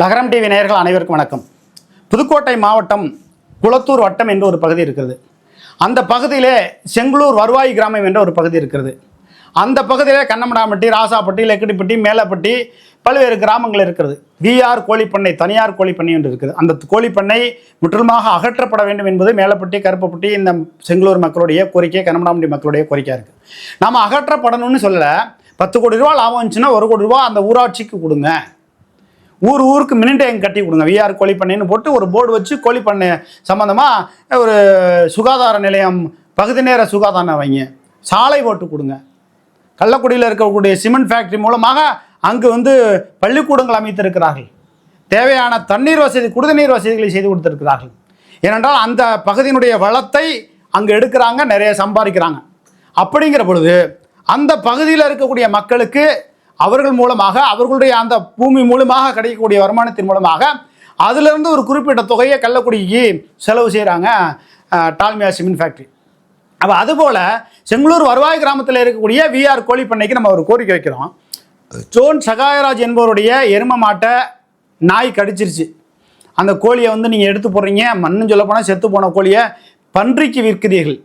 லகரம் டிவி நேயர்கள் அனைவருக்கும் வணக்கம். புதுக்கோட்டை மாவட்டம் குளத்தூர் வட்டம் என்ற ஒரு பகுதி இருக்கிறது. அந்த பகுதியிலே செங்களூர் வருவாய் கிராமம் என்ற ஒரு பகுதி இருக்கிறது. அந்த பகுதியிலே கண்ணமடாம்பட்டி ராசாப்பட்டி லெக்கடிப்பட்டி மேலப்பட்டி பல்வேறு கிராமங்கள் இருக்கிறது. விஆர் கோழிப்பண்ணை தனியார் கோழிப்பண்ணை என்று இருக்குது. அந்த கோழிப்பண்ணை முற்றிலுமாக அகற்றப்பட வேண்டும் என்பது மேலப்பட்டி கருப்பப்பட்டி இந்த செங்களூர் மக்களுடைய கோரிக்கை கண்ணமடாம்பட்டி மக்களுடைய கோரிக்கையாக இருக்குது நாம் அகற்றப்படணும்னு சொல்லலை. பத்து கோடி ரூபா லாபம் வந்துச்சுன்னா ஒரு கோடி ரூபா அந்த ஊராட்சிக்கு கொடுங்க. ஊர் ஊருக்கு மினி டேங்க் கட்டி கொடுங்க. விஆர் கோழிப்பண்ணைன்னு போட்டு ஒரு போர்டு வச்சு கோழி பண்ணை சம்மந்தமாக ஒரு சுகாதார நிலையம் பகுதி நேர சுகாதாரம் வைங்க. சாலை போட்டு கொடுங்க. கள்ளக்குடியில் இருக்கக்கூடிய சிமெண்ட் ஃபேக்ட்ரி மூலமாக அங்கு வந்து பள்ளிக்கூடங்கள் அமைத்திருக்கிறார்கள். தேவையான தண்ணீர் வசதி குடிநீர் வசதிகளை செய்து கொடுத்திருக்கிறார்கள். ஏனென்றால் அந்த பகுதியினுடைய வளத்தை அங்கே எடுக்கிறாங்க நிறைய சம்பாதிக்கிறாங்க. அப்படிங்கிற பொழுது அந்த பகுதியில் இருக்கக்கூடிய மக்களுக்கு அவர்கள் மூலமாக அவர்களுடைய அந்த பூமி மூலமாக கிடைக்கக்கூடிய வருமானத்தின் மூலமாக அதிலிருந்து ஒரு குறிப்பிட்ட தொகையை கள்ளக்குடிக்கு செலவு செய்கிறாங்க டால்மியா சிமெண்ட் ஃபேக்ட்ரி அப்போ அதுபோல் செங்களூர் வருவாய் கிராமத்தில் இருக்கக்கூடிய விஆர் கோழிப்பண்ணைக்கு நம்ம ஒரு கோரிக்கை வைக்கிறோம். ஜோன் சகாயராஜ் என்பவருடைய எரும மாட்டை நாய் கடிச்சிருச்சு. அந்த கோழியை வந்து நீங்கள் எடுத்து போடுறீங்க மண்ணும் சொல்ல போனால் செத்து போன கோழியை பன்றிக்கு விற்கிறீர்கள்.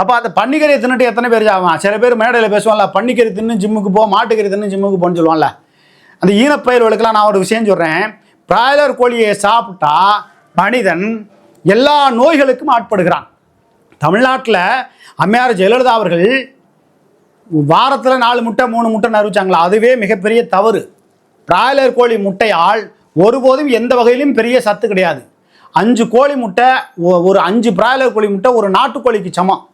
அப்போ அந்த பன்னிக்கறி தின்னுட்டு எத்தனை பேர் ஆகும் சில பேர் மேடையில் பேசுவான்ல பன்னிக்கறி தின்னு ஜிம்முக்கு போ மாட்டுக்கறி தின்னு ஜிம்முக்கு போன்னு சொல்லுவான்ல. அந்த ஈனப்பயிர்களுக்கெல்லாம் நான் ஒரு விஷயம் சொல்கிறேன் பிராய்லர் கோழியை சாப்பிட்டா மனிதன் எல்லா நோய்களுக்கும் ஆட்படுகிறான். தமிழ்நாட்டில் அம்மையார் ஜெயலலிதா அவர்கள் வாரத்தில் நாலு முட்டை மூணு முட்டை அறிவிச்சாங்களா? அதுவே மிகப்பெரிய தவறு. பிராய்லர் கோழி முட்டையால் ஒருபோதும் எந்த வகையிலும் பெரிய சத்து கிடையாது. அஞ்சு கோழி முட்டை ஒ- ஒரு அஞ்சு பிராய்லர் கோழி முட்டை ஒரு நாட்டுக்கோழிக்கு சமம்.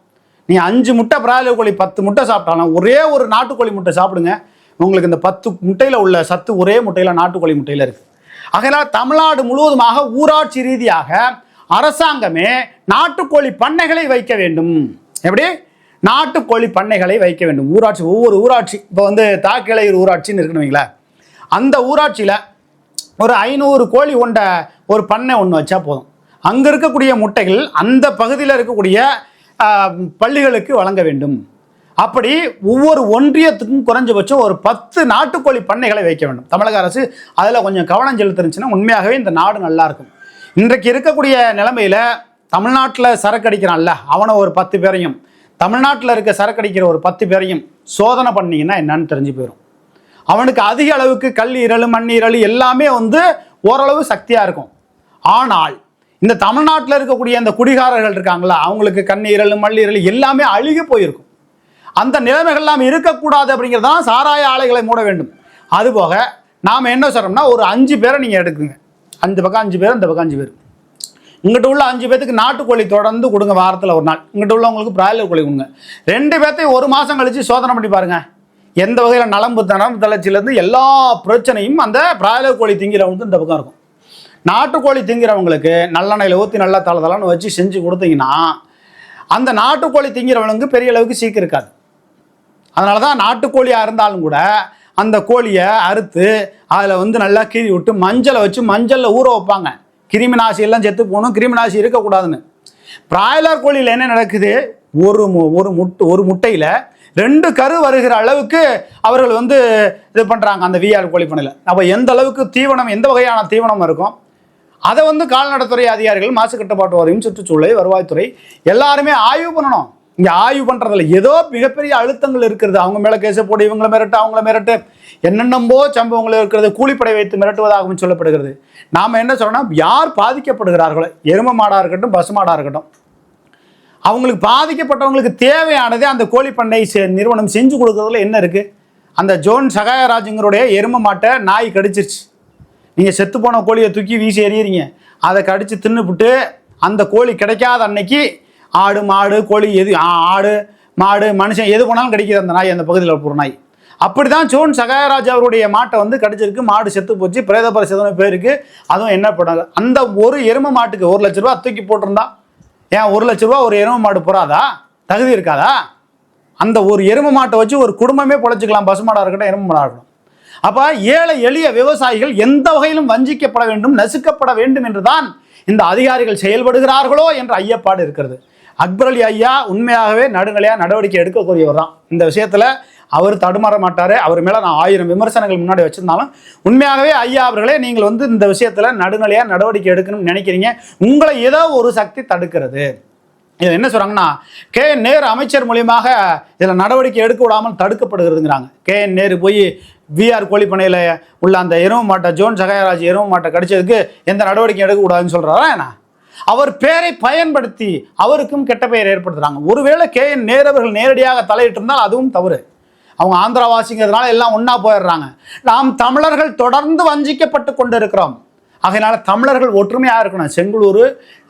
நீ அஞ்சு முட்டை பிராய்லர் கோழி பத்து முட்டை சாப்பிட்டாலும் ஒரே ஒரு நாட்டுக்கோழி முட்டை சாப்பிடுங்க. உங்களுக்கு இந்த பத்து முட்டையில் உள்ள சத்து ஒரே முட்டையில் நாட்டுக்கோழி முட்டையில் இருக்குது அதனால் தமிழ்நாடு முழுவதுமாக ஊராட்சி ரீதியாக அரசாங்கமே நாட்டுக்கோழி பண்ணைகளை வைக்க வேண்டும். எப்படி? நாட்டுக்கோழி பண்ணைகளை வைக்க வேண்டும். ஊராட்சி ஒவ்வொரு ஊராட்சி இப்போ வந்து தாக்கிளையூர் ஊராட்சின்னு இருக்குன்னு அந்த ஊராட்சியில் ஒரு ஐநூறு கோழி கொண்ட ஒரு பண்ணை ஒன்று வச்சா போதும். அங்கே இருக்கக்கூடிய முட்டைகள் அந்த பகுதியில் இருக்கக்கூடிய பள்ளிகளுக்கு வழங்க வேண்டும். அப்படி ஒவ்வொரு ஒன்றியத்துக்கும் குறைஞ்சபட்சம் ஒரு பத்து நாட்டுக்கோழி பண்ணைகளை வைக்க வேண்டும். தமிழக அரசு அதில் கொஞ்சம் கவனம் செலுத்துனுச்சுன்னா உண்மையாகவே இந்த நாடு நல்லா இருக்கும் இன்றைக்கு இருக்கக்கூடிய நிலைமையில் தமிழ்நாட்டில் சரக்கு அடிக்கிறான்ல அவனை ஒரு பத்து பேரையும். தமிழ்நாட்டில் இருக்க சரக்கு அடிக்கிற ஒரு பத்து பேரையும் சோதனை பண்ணிங்கன்னா என்னன்னு தெரிஞ்சு போயிடும் அவனுக்கு அதிக அளவுக்கு கல் இரலும் மண் மண்ணீரல் எல்லாமே வந்து ஓரளவு சக்தியாக இருக்கும். ஆனால் இந்த தமிழ்நாட்டில் இருக்கக்கூடிய அந்த குடிகாரர்கள் இருக்காங்களா? அவங்களுக்கு கண்ணீரல் மல்லீரல் எல்லாமே அழுகி போயிருக்கும். அந்த நிலைமைகள்லாம் இருக்கக்கூடாது அப்படிங்கிறது தான் சாராய ஆலைகளை மூட வேண்டும். அதுபோக நாம் என்ன சொல்கிறோம்னா ஒரு அஞ்சு பேரை நீங்கள் எடுக்குங்க. அந்த பக்கம் அஞ்சு பேர் இந்த பக்கம் அஞ்சு பேர். இங்கிட்ட உள்ள அஞ்சு பேத்துக்கு நாட்டுக்கோழி தொடர்ந்து கொடுங்க வாரத்தில் ஒரு நாள். இங்கிட்ட உள்ளவங்களுக்கு பிராய்லர் கோழி கொடுங்க. ரெண்டு பேர்த்தையும் ஒரு மாதம் கழித்து சோதனை பண்ணி பாருங்கள் எந்த வகையில் நலம்பு தனம் தளர்ச்சியிலேருந்து எல்லா பிரச்சனையும் அந்த பிராய்லர் கோழி திங்கிறவங்களுக்கு இந்த பக்கம் இருக்கும். நாட்டுக்கோழி திங்கிறவங்களுக்கு நல்லெண்ணெயில் ஊற்றி நல்லா தளதளன்னு வச்சு செஞ்சு கொடுத்தீங்கன்னா அந்த நாட்டுக்கோழி திங்கிறவனுக்கு பெரிய அளவுக்கு சீக்கிரம் இருக்காது. அதனால தான் நாட்டுக்கோழியாக இருந்தாலும் கூட அந்த கோழியை அறுத்து அதில் வந்து நல்லா கீறி விட்டு மஞ்சளை வச்சு மஞ்சளில் ஊற வைப்பாங்க. கிருமி நாசியெல்லாம் செத்து போகணும் கிருமி நாசி இருக்கக்கூடாதுன்னு. பிராய்லர் கோழியில் என்ன நடக்குது? ஒரு மு- ஒரு முட்டு ஒரு முட்டையில் ரெண்டு கரு வருகிற அளவுக்கு அவர்கள் வந்து இது பண்ணுறாங்க அந்த விஆர் கோழி பண்ணையில். அப்போ எந்த அளவுக்கு தீவனம் எந்த வகையான தீவனம் இருக்கும்? அதை வந்து கால்நடைத்துறை அதிகாரிகள் மாசு கட்டுப்பாட்டு வாரியம் சுற்றுச்சூழல் வருவாய்த்துறை எல்லாருமே ஆய்வு பண்ணணும். இங்கே ஆய்வு பண்ணுறதில்ல ஏதோ மிகப்பெரிய அழுத்தங்கள் இருக்கிறது. அவங்க மேலே கேச போடு இவங்களை மிரட்டு அவங்கள மிரட்டு. என்னென்னம்போ சம்பவங்கள் இருக்கிறது. கூலிப்படை வைத்து மிரட்டுவதாகவும் சொல்லப்படுகிறது. நாம் என்ன சொல்றோம்னா யார் பாதிக்கப்படுகிறார்களோ எரும மாடாக இருக்கட்டும் பசு மாடாக இருக்கட்டும் அவங்களுக்கு பாதிக்கப்பட்டவங்களுக்கு தேவையானதே அந்த கோழி பண்ணை செ- நிறுவனம் செஞ்சு கொடுக்குறதுல என்ன இருக்குது அந்த ஜோன் சகாயராஜுங்களுடைய எரும மாட்டை நாய் கடிச்சிருச்சு. நீங்கள் செத்து போன கோழியை தூக்கி வீசி எறியறீங்க. அதை கடித்து தின்னுபிட்டு அந்த கோழி கிடைக்காத அன்னைக்கு ஆடு மாடு கோழி எது ஆ- ஆடு மாடு மனுஷன் எது போனாலும் கிடைக்கிது அந்த நாய் அந்த பகுதியில் போகிற நாய் அப்படி தான் சோன் சகாயராஜ் அவருடைய மாட்டை வந்து கடிச்சிருக்கு. மாடு செத்து போச்சு. பிரேத பரிசோதனை பேருக்கு அதுவும் என்ன பண்ணாது அந்த ஒரு எரும மாட்டுக்கு ஒரு லட்ச ரூபா தூக்கி போட்டிருந்தா? ஏன் ஒரு லட்ச ரூபா ஒரு எரும மாடு போறாதா? தகுதி இருக்காதா? அந்த ஒரு எரும மாட்டை வச்சு ஒரு குடும்பமே பொழைச்சிக்கலாம். பசுமாடாக இருக்கட்டும் எரும மாடாக இருக்கட்டும். அப்போ ஏழை எளிய விவசாயிகள் எந்த வகையிலும் வஞ்சிக்கப்பட வேண்டும் நசுக்கப்பட வேண்டும் என்றுதான் இந்த அதிகாரிகள் செயல்படுகிறார்களோ என்ற ஐயப்பாடு இருக்கிறது. அக்பர் அலி ஐயா உண்மையாகவே நடுநிலையாக நடவடிக்கை எடுக்கக்கூடியவர் தான் இந்த விஷயத்தில் அவர் தடுமாற மாட்டார். அவர் மேலே நான் ஆயிரம் விமர்சனங்கள் முன்னாடி வச்சிருந்தாலும் உண்மையாகவே ஐயா அவர்களே நீங்கள் வந்து இந்த விஷயத்தில் நடுநிலையாக நடவடிக்கை எடுக்கணும்னு நினைக்கிறீங்க. உங்களை ஏதோ ஒரு சக்தி தடுக்கிறது. இதில் என்ன சொல்கிறாங்கன்னா கே என் நேரு அமைச்சர் மூலியமாக இதில் நடவடிக்கை எடுக்க விடாமல் தடுக்கப்படுகிறதுங்கிறாங்க. கே என் நேரு போய் விஆர் கோழிப்பனையில் உள்ள அந்த எருவு மாட்டை ஜோன் சகாயராஜ் எருவு மாட்டை கடிச்சதுக்கு எந்த நடவடிக்கையும் எடுக்கக்கூடாதுன்னு சொல்கிறாரா என்ன? அவர் பெயரை பயன்படுத்தி அவருக்கும் கெட்ட பெயர் ஏற்படுத்துறாங்க. ஒருவேளை கே என் நேரவர்கள் நேரடியாக தலையிட்டு இருந்தால் அதுவும் தவறு. அவங்க ஆந்திராவாசிங்கிறதுனால எல்லாம் ஒன்றா போயிடுறாங்க. நாம் தமிழர்கள் தொடர்ந்து வஞ்சிக்கப்பட்டு கொண்டு இருக்கிறோம் அதனால் தமிழர்கள் ஒற்றுமையாக இருக்கணும். செங்குளூர்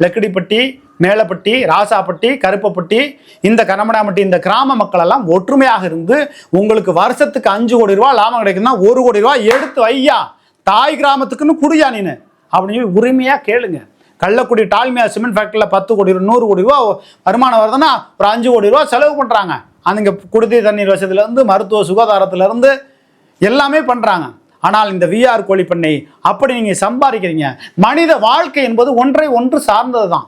லக்கிடிப்பட்டி மேலப்பட்டி ராசாப்பட்டி கருப்பப்பட்டி இந்த கனமடாம்பட்டி இந்த கிராம மக்கள் எல்லாம் ஒற்றுமையாக இருந்து உங்களுக்கு வருஷத்துக்கு அஞ்சு கோடி ரூபா லாபம் கிடைக்குதுன்னா ஒரு கோடி ரூபா எடுத்து வையா தாய் கிராமத்துக்குன்னு குடியா நீனு. அப்படின்னு சொல்லி உரிமையாக கேளுங்க. கள்ளக்குடி டால்மியா சிமெண்ட் ஃபேக்டரியில் பத்து கோடி ரூபா நூறு கோடி ரூபா வருமானம் வருதுன்னா ஒரு அஞ்சு கோடி ரூபா செலவு பண்ணுறாங்க அந்த குடிநீர் தண்ணீர் வசதியிலேருந்து மருத்துவ சுகாதாரத்திலேருந்து எல்லாமே பண்ணுறாங்க ஆனால் இந்த விஆர் கோழி பண்ணை அப்படி நீங்கள் சம்பாதிக்கிறீங்க. மனித வாழ்க்கை என்பது ஒன்றை ஒன்று சார்ந்தது தான்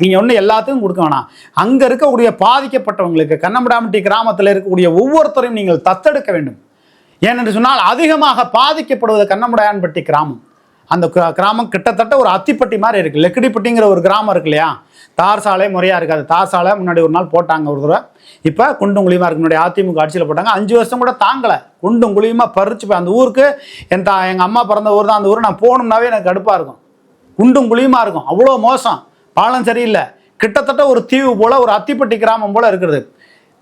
நீங்கள் ஒன்றும் எல்லாத்துக்கும் கொடுக்க வேணாம். அங்கே இருக்கக்கூடிய பாதிக்கப்பட்டவங்களுக்கு கண்ணம்படாமட்டி கிராமத்தில் இருக்கக்கூடிய ஒவ்வொருத்தரையும் நீங்கள் தத்தெடுக்க வேண்டும். ஏனென்று சொன்னால் அதிகமாக பாதிக்கப்படுவது கண்ணமுடையான்பட்டி கிராமம். அந்த கிராமம் கிட்டத்தட்ட ஒரு அத்திப்பட்டி மாதிரி இருக்குது லெக்கடிப்பட்டிங்கிற ஒரு கிராமம் இருக்கு இல்லையா? தார் சாலை முறையாக இருக்காது தார் சாலை முன்னாடி ஒரு நாள் போட்டாங்க ஒரு தடவை. இப்போ குண்டும் குழியுமா இருக்கு. முன்னாடி அதிமுக ஆட்சியில் போட்டாங்க. அஞ்சு வருஷம் கூட தாங்கலை. குண்டும் குழியுமா பறிச்சு போய் அந்த ஊருக்கு என் தா எங்கள் அம்மா பிறந்த ஊர் தான் அந்த ஊர். நான் போகணும்னாவே எனக்கு கடுப்பாக இருக்கும். குண்டும் குழியுமா இருக்கும். அவ்வளோ மோசம். பாலம் சரியில்லை. கிட்டத்தட்ட ஒரு தீவு போல ஒரு அத்திப்பட்டி கிராமம் போல இருக்கிறது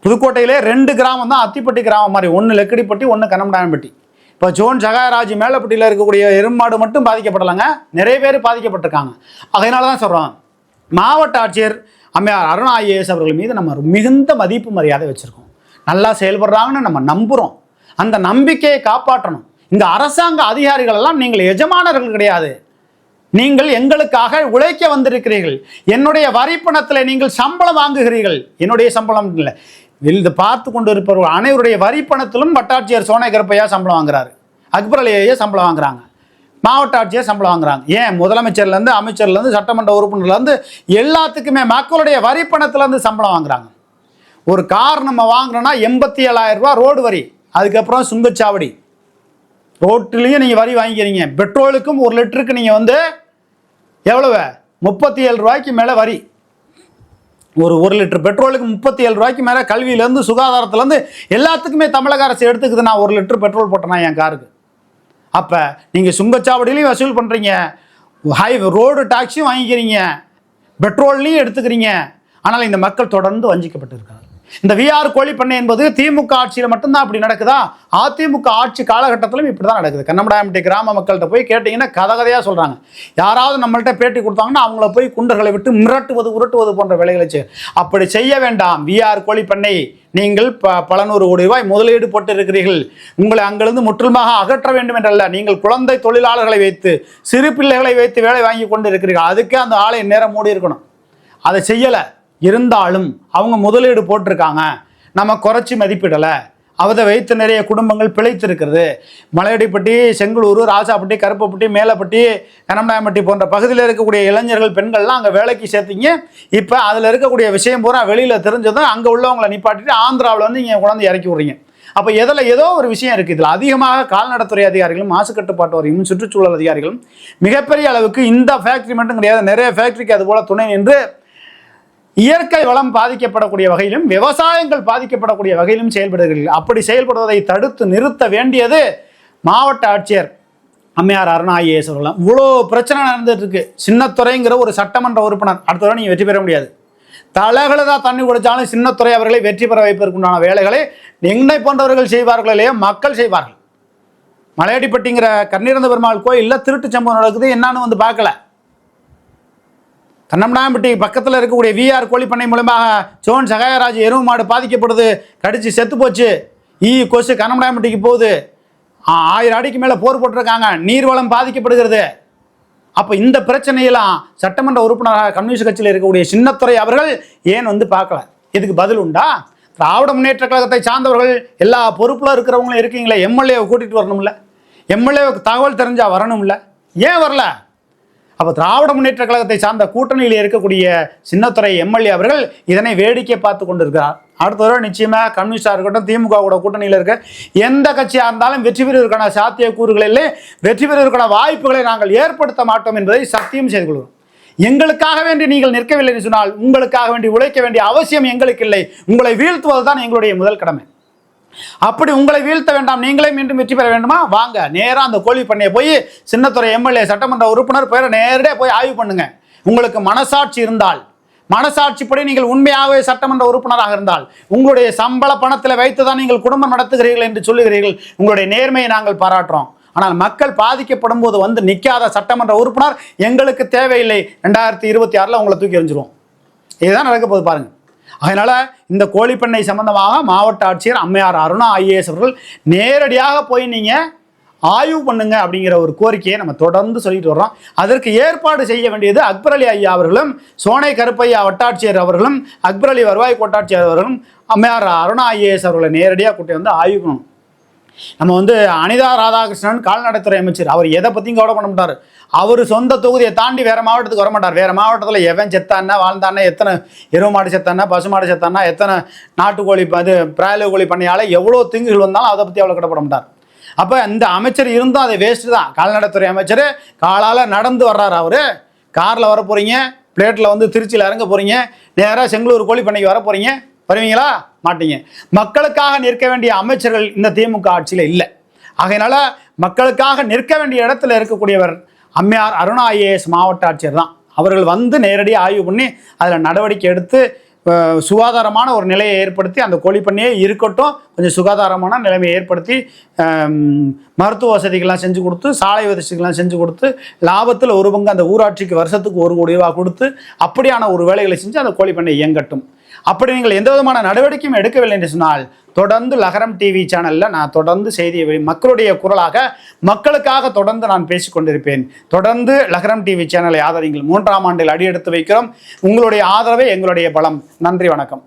புதுக்கோட்டையிலே ரெண்டு கிராமம் தான் அத்திப்பட்டி கிராமம் மாதிரி. ஒன்று லெக்கடிப்பட்டி ஒன்று கனம்டாயம்பட்டி. இப்போ ஜோன் ஜகாயராஜ் மேலப்பட்டியில் இருக்கக்கூடிய எருமாடு மட்டும் பாதிக்கப்படலைங்க. நிறைய பேர் பாதிக்கப்பட்டிருக்காங்க. அதனால தான் சொல்கிறோம் மாவட்ட ஆட்சியர் அம்மையார் அருணா ஐஏஎஸ் அவர்கள் மீது நம்ம மிகுந்த மதிப்பு மரியாதை வச்சுருக்கோம். நல்லா செயல்படுறாங்கன்னு நம்ம நம்புகிறோம் அந்த நம்பிக்கையை காப்பாற்றணும். இந்த அரசாங்க அதிகாரிகள் எல்லாம் நீங்கள் எஜமானர்கள் கிடையாது. நீங்கள் எங்களுக்காக உழைக்க வந்திருக்கிறீர்கள். என்னுடைய வரிப்பணத்தில் நீங்கள் சம்பளம் வாங்குகிறீர்கள். என்னுடைய சம்பளம் இல்லை. இது பார்த்து கொண்டு இருப்பவர்கள் அனைவருடைய வரிப்பணத்திலும் வட்டாட்சியர் சோனகரப்பையா சம்பளம் வாங்குறாரு. அக்பர் அலியையே சம்பளம் வாங்குறாங்க. மாவட்ட ஆட்சியர் சம்பளம் வாங்குறாங்க. ஏன்? முதலமைச்சர்லேருந்து அமைச்சர்லேருந்து சட்டமன்ற உறுப்பினர்லேருந்து எல்லாத்துக்குமே மக்களுடைய வரிப்பணத்துலேருந்து சம்பளம் வாங்குறாங்க. ஒரு கார் நம்ம வாங்குறோன்னா எண்பத்தி ஏழாயிரம் ரூபா ரோடு வரி. அதுக்கப்புறம் சுங்கச்சாவடி. ரோட்லேயும் நீங்கள் வரி வாங்கிக்கிறீங்க. பெட்ரோலுக்கும் ஒரு லிட்டருக்கு நீங்கள் வந்து எவ்வளவு? முப்பத்தி ஏழு ரூபாய்க்கு மேலே வரி. ஒரு ஒரு லிட்டர் பெட்ரோலுக்கு முப்பத்தி ஏழு ரூபாய்க்கு மேலே கல்வியிலேருந்து சுகாதாரத்துலேருந்து எல்லாத்துக்குமே தமிழக அரசு எடுத்துக்குது. நான் ஒரு லிட்டர் பெட்ரோல் போட்டேனா என் காருக்கு. அப்போ நீங்கள் சுங்கச்சாவடியிலையும் வசூல் பண்ணுறீங்க ஹை ரோடு டாக்ஸியும் வாங்கிக்கிறீங்க. பெட்ரோல்லையும் எடுத்துக்கிறீங்க. ஆனால் இந்த மக்கள் தொடர்ந்து வஞ்சிக்கப்பட்டிருக்காங்க. இந்த விஆர் கோழி பண்ணை என்பது திமுக ஆட்சியில் மட்டும்தான் அப்படி நடக்குதா? அதிமுக ஆட்சி காலகட்டத்திலும் இப்படி தான் நடக்குது. கண்ணமடாமட்டி கிராம மக்கள்கிட்ட போய் கேட்டிங்கன்னா கதகதையாக சொல்கிறாங்க யாராவது நம்மள்ட்ட பேட்டி கொடுத்தாங்கன்னா அவங்கள போய் குண்டர்களை விட்டு மிரட்டுவது உருட்டுவது போன்ற வேலைகளை செய். அப்படி செய்ய வேண்டாம். விஆர் கோழிப்பண்ணை. நீங்கள் ப பல நூறு கோடி ரூபாய் முதலீடு போட்டு இருக்கிறீர்கள் உங்களை அங்கிருந்து முற்றிலுமாக அகற்ற வேண்டும் என்றல்ல நீங்கள் குழந்தை தொழிலாளர்களை வைத்து சிறு பிள்ளைகளை வைத்து வேலை வாங்கி கொண்டு இருக்கிறீர்கள் அதுக்கே அந்த ஆலை நேரம் மூடி இருக்கணும். அதை செய்யலை. இருந்தாலும் அவங்க முதலீடு போட்டிருக்காங்க. நம்ம குறைச்சி மதிப்பிடலை. அதை வைத்து நிறைய குடும்பங்கள் பிழைத்திருக்கிறது. மலையடிப்பட்டி செங்கலூர் ராசாப்பட்டி கருப்பப்பட்டி மேலப்பட்டி கனமநாயம்பட்டி போன்ற பகுதியில் இருக்கக்கூடிய இளைஞர்கள் பெண்கள்லாம் அங்கே வேலைக்கு சேர்த்திங்க. இப்போ அதில் இருக்கக்கூடிய விஷயம் பூரா வெளியில் தெரிஞ்சதும் அங்கே உள்ளவங்களை நிப்பாட்டிட்டு ஆந்திராவில் வந்து இங்கே குழந்தை இறக்கி விட்றீங்க. அப்போ எதில் ஏதோ ஒரு விஷயம் இருக்குது இதில் அதிகமாக கால்நடைத்துறை அதிகாரிகளும் மாசு கட்டுப்பாட்டு வாரியமும் சுற்றுச்சூழல் அதிகாரிகளும் மிகப்பெரிய அளவுக்கு இந்த ஃபேக்ட்ரி மட்டும் கிடையாது நிறைய ஃபேக்ட்ரிக்கு அது போல் துணை நின்று இயற்கை வளம் பாதிக்கப்படக்கூடிய வகையிலும் விவசாயங்கள் பாதிக்கப்படக்கூடிய வகையிலும் செயல்படுகிறீர்கள். அப்படி செயல்படுவதை தடுத்து நிறுத்த வேண்டியது மாவட்ட ஆட்சியர் அம்மையார் அருணா ஐஏஎஸ் அவர்களாம் இவ்வளோ பிரச்சனை நடந்துட்டு இருக்கு சின்னத்துறைங்கிற ஒரு சட்டமன்ற உறுப்பினர் அடுத்த தடவை நீங்கள் வெற்றி பெற முடியாது. தலைகளதாக தண்ணி குடித்தாலும் சின்னத்துறை அவர்களை வெற்றி பெற வைப்பதற்குண்டான வேலைகளை என்னை போன்றவர்கள் செய்வார்கள் இல்லையோ மக்கள் செய்வார்கள். மலையடிப்பட்டிங்கிற கண்ணீரந்த பெருமாள் கோயிலில் திருட்டு சம்பவம் நடக்குது. என்னன்னு வந்து பார்க்கல. கண்ணம்னாம்பட்டி பக்கத்தில் இருக்கக்கூடிய விஆர் கோழிப்பண்ணை மூலமாக சோன் சகாயராஜ் எருவு மாடு பாதிக்கப்படுது கடிச்சு செத்து போச்சு. ஈ கொசு கண்ணம்னாம்பட்டிக்கு போகுது. ஆயிரம் அடிக்கு மேலே போர் போட்டிருக்காங்க. நீர்வளம் பாதிக்கப்படுகிறது. அப்போ இந்த பிரச்சனையெல்லாம் சட்டமன்ற உறுப்பினராக கம்யூனிஸ்ட் கட்சியில் இருக்கக்கூடிய சின்னத்துறை அவர்கள் ஏன் வந்து பார்க்கல? இதுக்கு பதில் உண்டா? திராவிட முன்னேற்ற கழகத்தை சார்ந்தவர்கள் எல்லா பொறுப்பில் இருக்கிறவங்களும் இருக்கீங்களே எம்எல்ஏவை கூட்டிகிட்டு வரணும்ல. எம்எல்ஏவுக்கு தகவல் தெரிஞ்சால் வரணும்ல. ஏன் வரல? அப்போ திராவிட முன்னேற்ற கழகத்தை சார்ந்த கூட்டணியில் இருக்கக்கூடிய சின்னத்துறை எம்எல்ஏ அவர்கள் இதனை வேடிக்கை பார்த்து கொண்டிருக்கிறார். அடுத்த தடவை நிச்சயமாக கம்யூனிஸ்டாக இருக்கட்டும் திமுக கூட கூட்டணியில் இருக்க. எந்த கட்சியாக இருந்தாலும் வெற்றி பெறுவதற்கான சாத்தியக்கூறுகளிலே வெற்றி பெறுவதற்கான வாய்ப்புகளை நாங்கள் ஏற்படுத்த மாட்டோம் என்பதை சத்தியம் செய்து கொள்கிறோம். எங்களுக்காக வேண்டி நீங்கள் நிற்கவில்லை என்று சொன்னால் உங்களுக்காக வேண்டி உழைக்க வேண்டிய அவசியம் எங்களுக்கு இல்லை. உங்களை வீழ்த்துவது தான் எங்களுடைய முதல் கடமை. அப்படி உங்களை வீழ்த்த வேண்டாம் நீங்களே மீண்டும் வெற்றி பெற வேண்டுமா? வாங்க நேராக அந்த கோழி பண்ணையை போய் சின்னத்துறை எம்எல்ஏ சட்டமன்ற உறுப்பினர் பேரை நேரடியாக போய் ஆய்வு பண்ணுங்க. உங்களுக்கு மனசாட்சி இருந்தால் மனசாட்சிப்படி நீங்கள் உண்மையாகவே சட்டமன்ற உறுப்பினராக இருந்தால் உங்களுடைய சம்பள பணத்தில் வைத்து தான் நீங்கள் குடும்பம் நடத்துகிறீர்கள் என்று சொல்லுகிறீர்கள் உங்களுடைய நேர்மையை நாங்கள் பாராட்டுறோம். ஆனால் மக்கள் பாதிக்கப்படும் போது வந்து நிற்காத சட்டமன்ற உறுப்பினர் எங்களுக்கு தேவையில்லை. ரெண்டாயிரத்தி இருபத்தி ஆறில் உங்களை தூக்கி எறிஞ்சிருவோம். இதுதான் நடக்க போகுது பாருங்கள் அதனால இந்த கோழிப்பண்ணை சம்பந்தமாக மாவட்ட ஆட்சியர் அம்மையார் அருணா ஐஏஎஸ் அவர்கள் நேரடியாக போய் நீங்கள் ஆய்வு பண்ணுங்க அப்படிங்கிற ஒரு கோரிக்கையை நம்ம தொடர்ந்து சொல்லிட்டு வர்றோம். அதற்கு ஏற்பாடு செய்ய வேண்டியது அக்பர் அலி ஐயா அவர்களும் சோனை கருப்பையா வட்டாட்சியர் அவர்களும் அக்பர் அலி வருவாய் கோட்டாட்சியர் அவர்களும் அம்மையார் அருணா ஐஏஎஸ் அவர்களை நேரடியாக கூட்டி வந்து ஆய்வு பண்ணணும். நம்ம வந்து அனிதா ராதாகிருஷ்ணன் கால்நடைத்துறை அமைச்சர். அவர் எதை பற்றியும் கவலை பண்ண மாட்டார். அவர் சொந்த தொகுதியை தாண்டி வேறு மாவட்டத்துக்கு வர மாட்டார். வேறு மாவட்டத்தில் எவன் செத்தான்னா வாழ்ந்தான்னா எத்தனை எருவு மாடு செத்தானா பசு மாடு செத்தானா எத்தனை நாட்டுக்கோழி அது இது கோழி பண்ணையால் எவ்வளோ திங்குகள் வந்தாலும் அதை பற்றி அவ்வளோ கிடப்பட மாட்டார். அப்போ இந்த அமைச்சர் இருந்தும் அது வேஸ்ட்டு தான். கால்நடைத்துறை அமைச்சர் காலால் நடந்து வர்றாரு அவர். காரில் வர போகிறீங்க பிளேட்டில் வந்து திருச்சியில் இறங்க போகிறீங்க நேராக செங்களூர் கோழி பண்ணைக்கு வர போகிறீங்க வருவீங்களா மாட்டீங்க. மக்களுக்காக நிற்க வேண்டிய அமைச்சர்கள் இந்த திமுக ஆட்சியில் இல்லை. ஆகையினால மக்களுக்காக நிற்க வேண்டிய இடத்துல இருக்கக்கூடியவர் அம்மையார் அருணா ஐஏஎஸ் மாவட்ட ஆட்சியர் தான். அவர்கள் வந்து நேரடியாக ஆய்வு பண்ணி அதில் நடவடிக்கை எடுத்து சுகாதாரமான ஒரு நிலையை ஏற்படுத்தி அந்த கோழிப்பண்ணையே இருக்கட்டும் கொஞ்சம் சுகாதாரமான நிலைமையை ஏற்படுத்தி மருத்துவ வசதிகள்லாம் செஞ்சு கொடுத்து சாலை வசதிகள்லாம் செஞ்சு கொடுத்து லாபத்தில் ஒரு பங்கு அந்த ஊராட்சிக்கு வருஷத்துக்கு ஒரு கோடி ரூபா கொடுத்து அப்படியான ஒரு வேலைகளை செஞ்சு அந்த கோழிப்பண்ணை இயங்கட்டும். அப்படி நீங்கள் எந்த விதமான நடவடிக்கையும் எடுக்கவில்லை என்று சொன்னால் தொடர்ந்து லகரம் டிவி சேனலில் நான் தொடர்ந்து செய்தியை மக்களுடைய குரலாக மக்களுக்காக தொடர்ந்து நான் பேசிக் கொண்டிருப்பேன். தொடர்ந்து லகரம் டிவி சேனலை ஆதரிங்கள். மூன்றாம் ஆண்டில் அடியெடுத்து வைக்கிறோம். உங்களுடைய ஆதரவே எங்களுடைய பலம். நன்றி வணக்கம்.